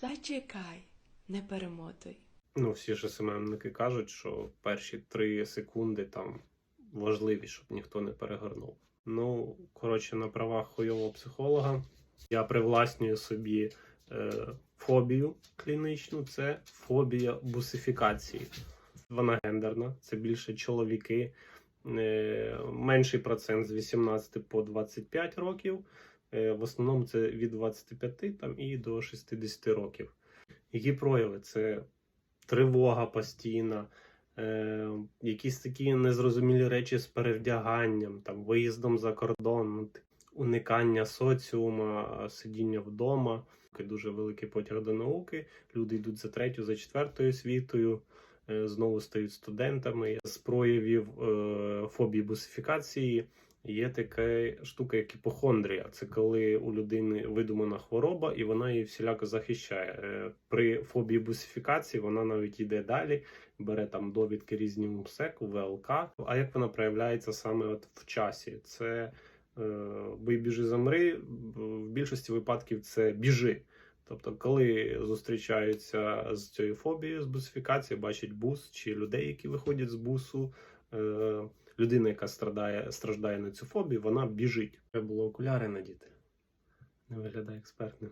Зачекай, не перемотуй. Ну, всі ж СММники кажуть, що перші три секунди там важливі, щоб ніхто не перегорнув. Ну, коротше, на правах хуйового психолога я привласнюю собі е, фобію клінічну, це фобія бусифікації. Вона гендерна, це більше чоловіки, е, менший процент з 18 по 25 років. Е, в основному це від 25 там, і до 60 років. Які прояви? Це тривога постійна, е, якісь такі незрозумілі речі з перевдяганням, там, виїздом за кордон, ну, уникання соціума, сидіння вдома, дуже великий потяг до науки. Люди йдуть за третю, за четвертою світою, знову стають студентами. З проявів е, фобії бусифікації є така штука, як іпохондрія. Це коли у людини видумана хвороба, і вона її всіляко захищає. Е, При фобії бусифікації вона навіть йде далі, бере там довідки різні МСЕК, ВЛК. А як вона проявляється саме от в часі? Це е, бий біжи замри. В більшості випадків це біжи. Тобто, коли зустрічаються з цією фобією, з бусифікацією, бачать бус чи людей, які виходять з бусу. Е, людина, яка страдає, страждає на цю фобію, вона біжить. Треба було окуляри надіти. Не виглядає експертним.